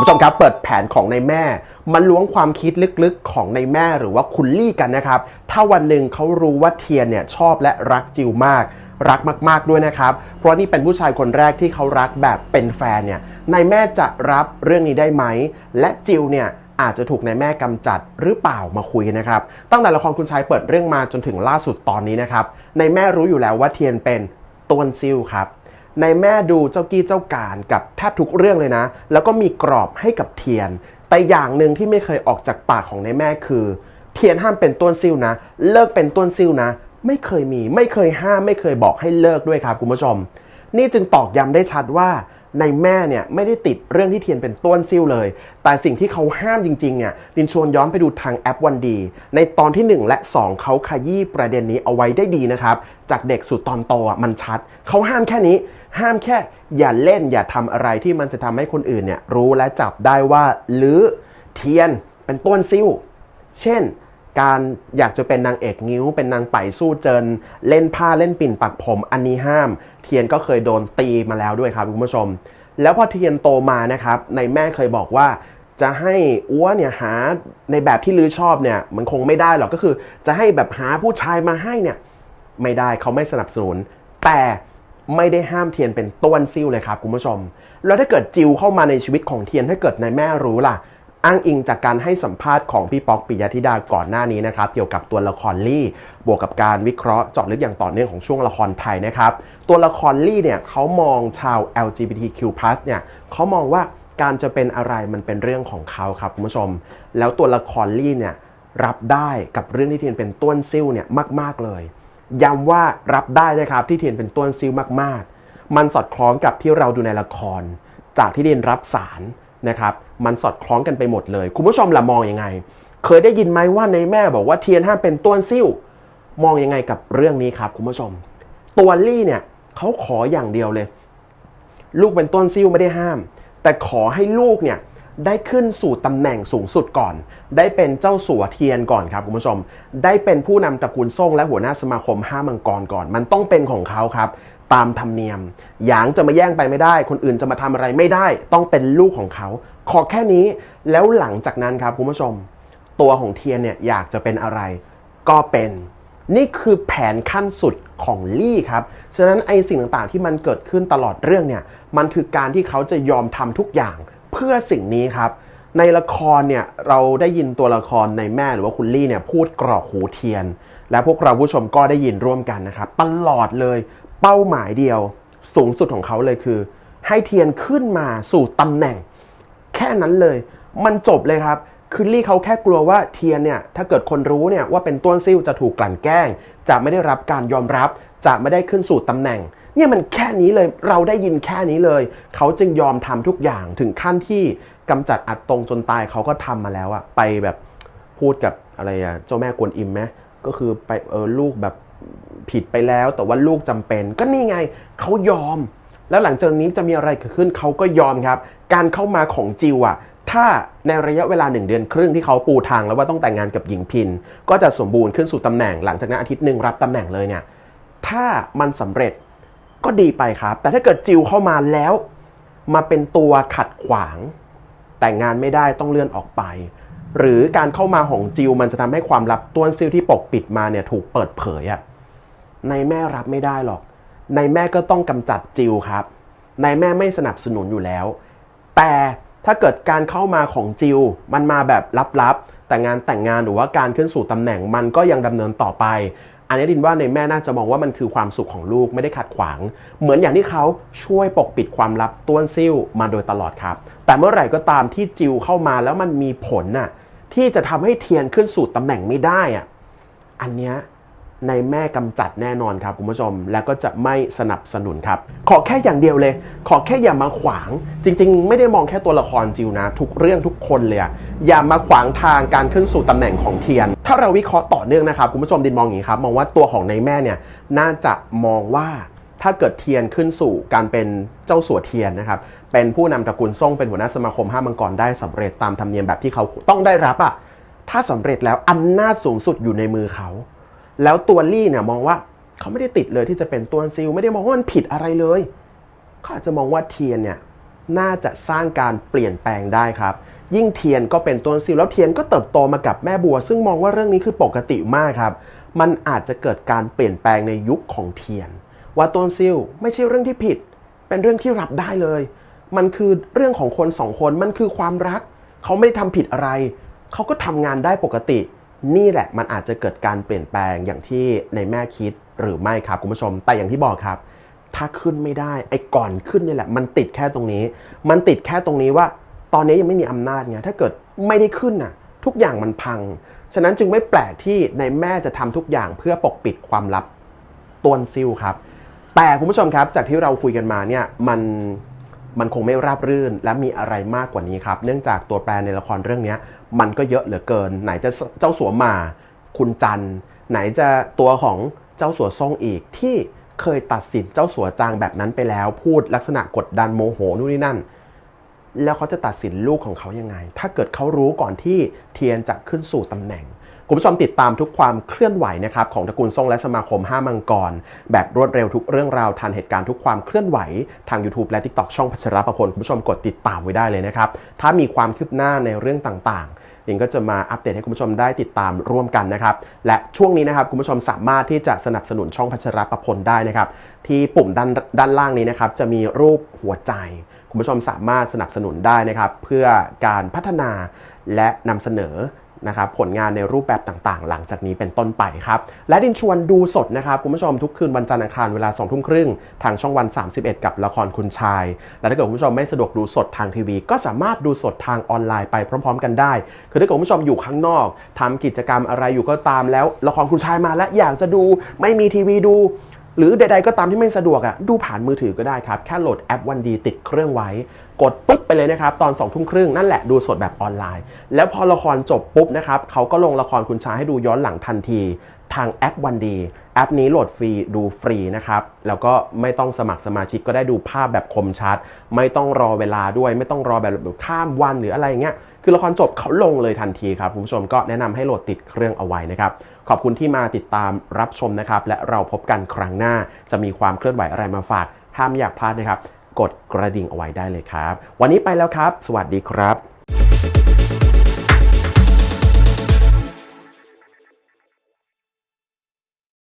คุณผู้ชมครับ เปิดแผนของในแม่มาล้วงความคิดลึกๆของในแม่หรือว่าคุณลี่กันนะครับ ถ้าวันหนึ่งเขารู้ว่าเทียนเนี่ยชอบและรักจิวมากรักมากๆด้วยนะครับ เพราะนี่เป็นผู้ชายคนแรกที่เขารักแบบเป็นแฟนเนี่ยนายแม่จะรับเรื่องนี้ได้ไหม และจิวเนี่ยอาจจะถูกนายแม่กำจัดหรือเปล่ามาคุยนะครับ ตั้งแต่ละครคุณชายเปิดเรื่องมาจนถึงล่าสุดตอนนี้นะครับนายแม่รู้อยู่แล้วว่าเทียนเป็นต้วนซิ่วครับ ในแม่ดูเจ้ากี้เจ้าการกับแทบทุกเรื่องเลยนะ แล้วก็มีกรอบให้กับเทียน แต่อย่างหนึ่งที่ไม่เคยออกจากปากของในแม่คือ เทียนห้ามเป็นต้นซิ่วนะ เลิกเป็นต้นซิ่วนะ ไม่เคยมีไม่เคยห้ามไม่เคยบอกให้เลิกด้วยครับคุณผู้ชม นี่จึงตอกย้ำได้ชัดว่าในแม่เนี่ยไม่ได้ติดเรื่องที่เทียนเป็นต้นซิ่วเลย แต่สิ่งที่เขาห้ามจริงๆเนี่ยดินชวนย้อนไปดูทางแอปวันดี ในตอนที่ 1 และ 2 เขาขยี้ประเด็นนี้เอาไว้ได้ดีนะครับ จากเด็กสู่ตอนโตอะมันชัด เขาห้ามแค่นี้ ห้ามแค่อย่าเล่นอย่าทำอะไรที่มันจะทำให้คนอื่นเนี่ยรู้และจับได้ว่าหรือเทียนเป็นต้นซิ่วเช่น การอยากจะเป็นนางเอกงิ้ว เป็นนางไป่สู้เจิน เล่นผ้าเล่นปิ่นปักผม อันนี้ห้าม เทียนก็เคยโดนตีมาแล้วด้วยครับคุณผู้ชม แล้วพอเทียนโตมานะครับในแม่เคยบอกว่าจะให้อ้วเนี่ยหาในแบบที่ลือชอบเนี่ยมันคงไม่ได้หรอกก็คือ จะให้แบบหาผู้ชายมาให้เนี่ย ไม่ได้เขาไม่สนับสนุน แต่ไม่ได้ห้ามเทียนเป็นต้นซิ่วเลยครับคุณผู้ชม แล้วถ้าเกิดจิวเข้ามาในชีวิตของเทียนถ้าเกิดนายแม่รู้ล่ะ อ้างอิงจากการให้สัมภาษณ์ของพี่ป๊อกปิยธิดาก่อนหน้านี้นะครับ เกี่ยวกับตัวละครลี่ บวกกับการวิเคราะห์เจาะลึกอย่างต่อเนื่องของช่วงละครไทยนะครับ ตัวละครลี่เนี่ยเขามองชาว LGBTQ+ เนี่ยเขามองว่าการจะเป็นอะไรมันเป็นเรื่องของเขาครับคุณผู้ชม แล้วตัวละครลี่เนี่ยรับได้กับเรื่องที่เทียนเป็นต้นซิ่วเนี่ยมาก ๆเลย ย้ำว่ารับได้นะครับที่เทียนเป็นต้นซิลมากๆ มันสอดคล้องกับที่เราดูในละคร จากที่เทียนรับสารนะครับ มันสอดคล้องกันไปหมดเลย คุณผู้ชมละมองยังไง เคยได้ยินไหมว่าในแม่บอกว่าเทียนห้ามเป็นต้นซิ่วมองยังไงกับเรื่องนี้ครับคุณผู้ชม ตัวลี่เนี่ยเขาขออย่างเดียวเลย ลูกเป็นต้นซิ่วไม่ได้ห้าม แต่ขอให้ลูกเนี่ย ได้ขึ้นสู่ตำแหน่งสูงสุดก่อน ได้เป็นเจ้าสัวเทียนก่อนครับคุณผู้ชม ได้เป็นผู้นำตระกูลส่งและหัวหน้าสมาคมห้ามังกรก่อน มันต้องเป็นของเขาครับ ตามธรรมเนียม หยางจะมาแย่งไปไม่ได้ คนอื่นจะมาทำอะไรไม่ได้ ต้องเป็นลูกของเขา ขอแค่นี้ แล้วหลังจากนั้นครับคุณผู้ชม ตัวของเทียนเนี่ยอยากจะเป็นอะไร ก็เป็น นี่คือแผนขั้นสุดของลี่ครับ ฉะนั้นไอสิ่งต่างๆที่มันเกิดขึ้นตลอดเรื่องเนี่ย มันคือการที่เขาจะยอมทำทุกอย่าง พื่อสิ่งนี้ครับ ในละครเนี่ยเราได้ยินตัวละครในแม่หรือว่าคุณลี่เนี่ยพูดกรอกหูเทียน และพวกเราผู้ชมก็ได้ยินร่วมกันนะครับตลอดเลยเป้าหมายเดียว สูงสุดของเขาเลยคือ ให้เทียนขึ้นมาสู่ตำแหน่ง แค่นั้นเลย มันจบเลยครับคือลี่เขาแค่กลัวว่าเทียนเนี่ยถ้าเกิดคนรู้เนี่ยว่าเป็นต้นซิ่วจะถูกกลั่นแกล้ง จะไม่ได้รับการยอมรับ จะไม่ได้ขึ้นสู่ตำแหน่ง เนี่ยมันแค่นี้เลยเราได้ยินแค่นี้เลย เขาจึงยอมทำทุกอย่างถึงขั้นที่กำจัดอัดตรงจนตายเขาก็ทำมาแล้วอะไปแบบพูดกับอะไรอะเจ้าแม่กวนอิมไหมก็คือไปเออลูกแบบผิดไปแล้ว แต่ว่าลูกจำเป็น ก็นี่ไงเขายอม แล้วหลังจากนี้จะมีอะไรเกิดขึ้นเขาก็ยอมครับ การเข้ามาของจิวอะถ้าในระยะเวลาหนึ่งเดือนครึ่งที่เขาปูทางแล้วว่าต้องแต่งงานกับหญิงพิน ก็จะสมบูรณ์ขึ้นสู่ตำแหน่งหลังจากนั้นอาทิตย์หนึ่งรับตำแหน่งเลยเนี่ย ถ้ามันสำเร็จก็ดีไปครับ แต่ถ้าเกิดจิวเข้ามาแล้ว มาเป็นตัวขัดขวาง แต่งงานไม่ได้ต้องเลื่อนออกไป หรือการเข้ามาของจิวมันจะทำให้ความลับต้วนซิลที่ปกปิดมาเนี่ยถูกเปิดเผยอะในแม่รับไม่ได้หรอกในแม่ก็ต้องกำจัดจิวครับในแม่ไม่สนับสนุนอยู่แล้ว แต่ถ้าเกิดการเข้ามาของจิว มันมาแบบลับๆ แต่งานแต่งงานหรือว่าการขึ้นสู่ตำแหน่งมันก็ยังดำเนินต่อไป อันนี้ดินว่าในแม่น่าจะมองว่ามันคือความสุขของลูกไม่ได้ขัดขวาง เหมือนอย่างที่เขาช่วยปกปิดความลับต้วนซิ่วมาโดยตลอดครับ แต่เมื่อไหร่ก็ตามที่จิวเข้ามาแล้วมันมีผลน่ะที่จะทำให้เทียนขึ้นสู่ตำแหน่งไม่ได้อะอันเนี้ย ในแม่กำจัดแน่นอนครับคุณผู้ชม แล้วก็จะไม่สนับสนุนครับ ขอแค่อย่างเดียวเลย ขอแค่อย่ามาขวาง จริง ๆ ไม่ได้มองแค่ตัวละครจิวนะ ทุกเรื่องทุกคนเลยอะอย่ามาขวางทางการขึ้นสู่ตำแหน่งของเทียน ถ้าเราวิเคราะห์ต่อเนื่องนะครับคุณผู้ชมดินมองอย่างนี้ครับมองว่าตัวของในแม่เนี่ยน่าจะมองว่าถ้าเกิดเทียนขึ้นสู่การเป็นเจ้าสัวเทียนนะครับ เป็นผู้นำตระกูลส่งเป็นหัวหน้าสมาคมห้ามังกรได้สำเร็จตามธรรมเนียมแบบที่เขาต้องได้รับอะถ้าสำเร็จแล้วอำนาจสูงสุดอยู่ในมือเขา แล้วตัวลี่เนี่ยมองว่าเขาไม่ได้ติดเลยที่จะเป็นตัวซิลไม่ได้มองว่ามันผิดอะไรเลยเขาอาจจะมองว่าเทียนเนี่ยน่าจะสร้างการเปลี่ยนแปลงได้ครับ ยิ่งเทียนก็เป็นต้นซิลแล้วเทียนก็เติบโตมากับแม่บัว ซึ่งมองว่าเรื่องนี้คือปกติมากครับ มันอาจจะเกิดการเปลี่ยนแปลงในยุคของเทียน ว่าต้นซิลไม่ใช่เรื่องที่ผิด เป็นเรื่องที่รับได้เลย มันคือเรื่องของคนสองคนมันคือความรัก เขาไม่ได้ทำผิดอะไร เขาก็ทำงานได้ปกติ นี่แหละมันอาจจะเกิดการเปลี่ยนแปลงอย่างที่ในแม่คิดหรือไม่ครับคุณผู้ชม แต่อย่างที่บอกครับ ถ้าขึ้นไม่ได้ไอ้ก่อนขึ้นนี่แหละ มันติดแค่ตรงนี้ มันติดแค่ตรงนี้ว่า ตอนนี้ยังไม่มีอำนาจไงถ้าเกิดไม่ได้ขึ้นน่ะ ทุกอย่างมันพัง ฉะนั้นจึงไม่แปลกที่ในแม่จะทำทุกอย่างเพื่อปกปิดความลับตวนซิลครับ แต่คุณผู้ชมครับจากที่เราคุยกันมาเนี่ยมันมันคงไม่ราบรื่นและมีอะไรมากกว่านี้ครับ เนื่องจากตัวแปรในละครเรื่องนี้ มันก็เยอะเหลือเกิน ไหนจะเจ้าสัวหมาคุณจันไหนจะตัวของเจ้าสัวซ่งอีกที่เคยตัดสินเจ้าสัวจางแบบนั้นไปแล้ว พูดลักษณะกดดันโมโหนู่นนี่นั่น แล้วเขาจะตัดสินลูกของเขายังไง ถ้าเกิดเขารู้ก่อนที่เทียนจะขึ้นสู่ตำแหน่งคุณผู้ชมติดตามทุกความเคลื่อนไหวนะครับของตระกูลทรงและสมาคม 5 มังกร แบบรวดเร็วทุกเรื่องราวทันเหตุการณ์ทุกความเคลื่อนไหว ทาง YouTube และ TikTok ช่องพัชรประพลคุณผู้ชมกดติดตามไว้ได้เลยนะครับ ถ้ามีความคืบหน้าในเรื่องต่างๆิงก็จะมาอัปเดตให้คุณผู้ชมได้ติดตามร่วมกันนะครับ และช่วงนี้นะครับคุณผู้ชมสามารถที่จะสนับสนุนช่องพัชรประพลได้นะครับ ที่ปุ่มด้านด้านล่างนี้นะครับจะมีรูปหัวใจ คุณผู้ชมสามารถสนับสนุนได้นะครับ เพื่อการพัฒนาและนำเสนอ นะครับผลงานในรูปแบบต่างๆ หลังจากนี้เป็นต้นไปครับ และดินชวนดูสดนะครับคุณผู้ชมทุกคืนวันจันทร์อังคารเวลา2ทุ่มครึ่งทางช่องวัน 31 กับละครคุณชาย และถ้าเกิดคุณผู้ชมไม่สะดวกดูสดทางทีวี ก็สามารถดูสดทางออนไลน์ไปพร้อม ๆ กันได้ คือถ้าเกิดคุณผู้ชมอยู่ข้างนอกทำกิจกรรมอะไรอยู่ก็ตามแล้วละครคุณชายมาและอยากจะดูไม่มีทีวีดู หรือใดๆก็ตามที่ไม่สะดวกอะดูผ่านมือถือก็ได้ครับ แค่โหลดแอปวันดีติดเครื่องไว้ กดปุ๊บไปเลยนะครับ ตอน2องทุ่มครึ่งนั่นแหละดูสดแบบออนไลน์ แล้วพอละครจบปุ๊บนะครับเขาก็ลงละครคุณชายให้ดูย้อนหลังทันที ทางแอปวันดีแอปนี้โหลดฟรีดูฟรีนะครับ แล้วก็ไม่ต้องสมัครสมาชิกก็ได้ดูภาพแบบคมชัด ไม่ต้องรอเวลาด้วย ไม่ต้องรอแบบแบบข้ามวันหรืออะไรเงี้ยคือละครจบเขาลงเลยทันทีครับคุณผู้ชมก็แนะนำให้โหลดติดเครื่องเอาไว้นะครับ ขอบคุณที่มาติดตามรับชมนะครับ และเราพบกันครั้งหน้าจะมีความเคลื่อนไหวอะไรมาฝากห้ามอยากพลาดนะครับ กดกระดิ่งเอาไว้ได้เลยครับ วันนี้ไปแล้วครับ สวัสดีครับ